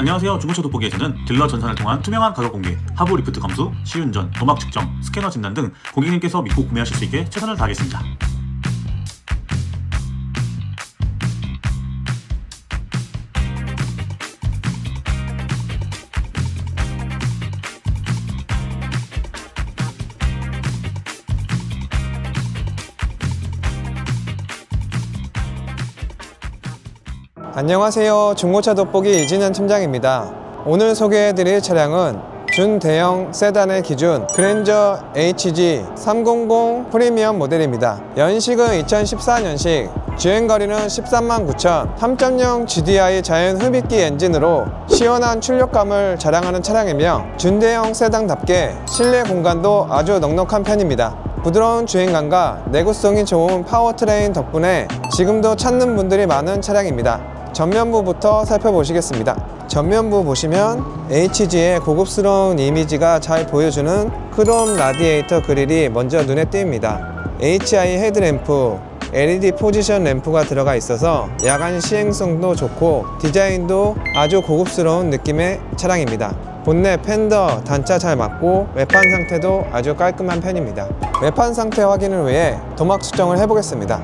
안녕하세요. 중고차 돋보기에서는 딜러 전산을 통한 투명한 가격 공개, 하부 리프트 감수, 시운전, 도막 측정, 스캐너 진단 등 고객님께서 믿고 구매하실 수 있게 최선을 다하겠습니다. 안녕하세요. 중고차 돋보기 이진현 팀장입니다. 오늘 소개해드릴 차량은 준대형 세단의 기준 그랜저 HG 300 프리미엄 모델입니다. 연식은 2014년식, 주행거리는 13만 9천, 3.0 GDI 자연 흡입기 엔진으로 시원한 출력감을 자랑하는 차량이며 준대형 세단답게 실내 공간도 아주 넉넉한 편입니다. 부드러운 주행감과 내구성이 좋은 파워트레인 덕분에 지금도 찾는 분들이 많은 차량입니다. 전면부부터 살펴보시겠습니다. 전면부 보시면 HG의 고급스러운 이미지가 잘 보여주는 크롬 라디에이터 그릴이 먼저 눈에 띕니다. HI 헤드램프, LED 포지션 램프가 들어가 있어서 야간 시행성도 좋고 디자인도 아주 고급스러운 느낌의 차량입니다. 본넷 팬더 단차 잘 맞고 외판 상태도 아주 깔끔한 편입니다. 외판 상태 확인을 위해 도막 측정을 해보겠습니다.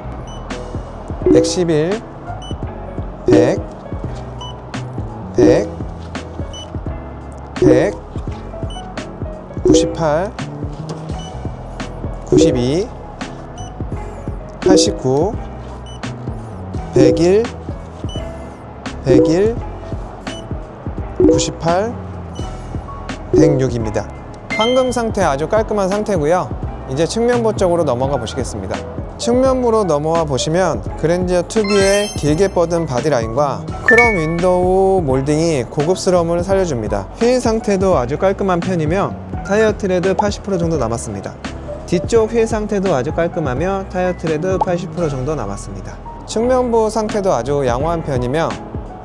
111, 100, 100, 100, 98, 92, 89, 101, 101, 98, 106입니다. 황금 상태 아주 깔끔한 상태고요. 이제 측면부 쪽으로 넘어가 보시겠습니다. 측면부로 넘어와 보시면 그랜저 특유의 길게 뻗은 바디라인과 크롬 윈도우 몰딩이 고급스러움을 살려줍니다. 휠 상태도 아주 깔끔한 편이며 타이어 트레드 80% 정도 남았습니다. 뒤쪽 휠 상태도 아주 깔끔하며 타이어 트레드 80% 정도 남았습니다. 측면부 상태도 아주 양호한 편이며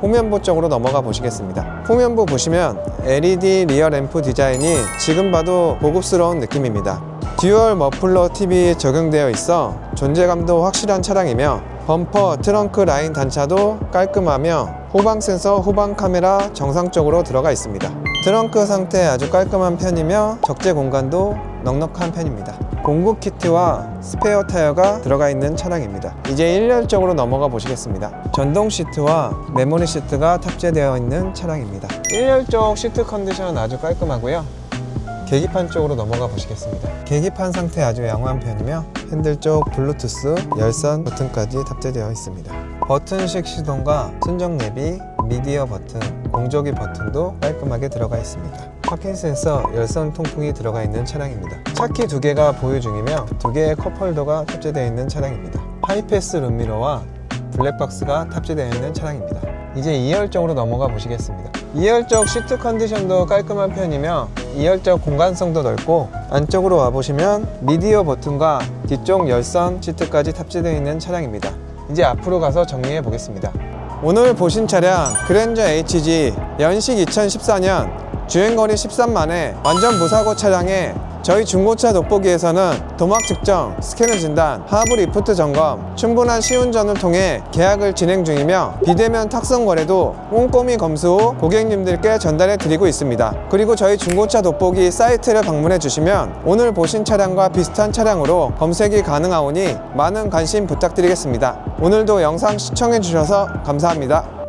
후면부 쪽으로 넘어가 보시겠습니다. 후면부 보시면 LED 리어 램프 디자인이 지금 봐도 고급스러운 느낌입니다. 듀얼 머플러 TV 적용되어 있어 존재감도 확실한 차량이며 범퍼, 트렁크 라인 단차도 깔끔하며 후방 센서, 후방 카메라 정상적으로 들어가 있습니다. 트렁크 상태 아주 깔끔한 편이며 적재 공간도 넉넉한 편입니다. 공구 키트와 스페어 타이어가 들어가 있는 차량입니다. 이제 1열적으로 넘어가 보시겠습니다. 전동 시트와 메모리 시트가 탑재되어 있는 차량입니다. 1열쪽 시트 컨디션 아주 깔끔하고요. 계기판 쪽으로 넘어가 보시겠습니다. 계기판 상태 아주 양호한 편이며 핸들 쪽 블루투스, 열선 버튼까지 탑재되어 있습니다. 버튼식 시동과 순정 내비, 미디어 버튼, 공조기 버튼도 깔끔하게 들어가 있습니다. 파킹 센서, 열선 통풍이 들어가 있는 차량입니다. 차키 두 개가 보유 중이며 두 개의 컵홀더가 탑재되어 있는 차량입니다. 하이패스 룸미러와 블랙박스가 탑재되어 있는 차량입니다. 이제 2열적으로 넘어가 보시겠습니다. 2열적 시트 컨디션도 깔끔한 편이며 2열적 공간성도 넓고 안쪽으로 와보시면 미디어 버튼과 뒤쪽 열선 시트까지 탑재되어 있는 차량입니다. 이제 앞으로 가서 정리해 보겠습니다. 오늘 보신 차량 그랜저 HG 연식 2014년 주행거리 13만에 완전 무사고 차량에 저희 중고차 돋보기에서는 도막 측정, 스캐너 진단, 하부 리프트 점검, 충분한 시운전을 통해 계약을 진행 중이며 비대면 탁송 거래도 꼼꼼히 검수 후 고객님들께 전달해 드리고 있습니다. 그리고 저희 중고차 돋보기 사이트를 방문해 주시면 오늘 보신 차량과 비슷한 차량으로 검색이 가능하오니 많은 관심 부탁드리겠습니다. 오늘도 영상 시청해 주셔서 감사합니다.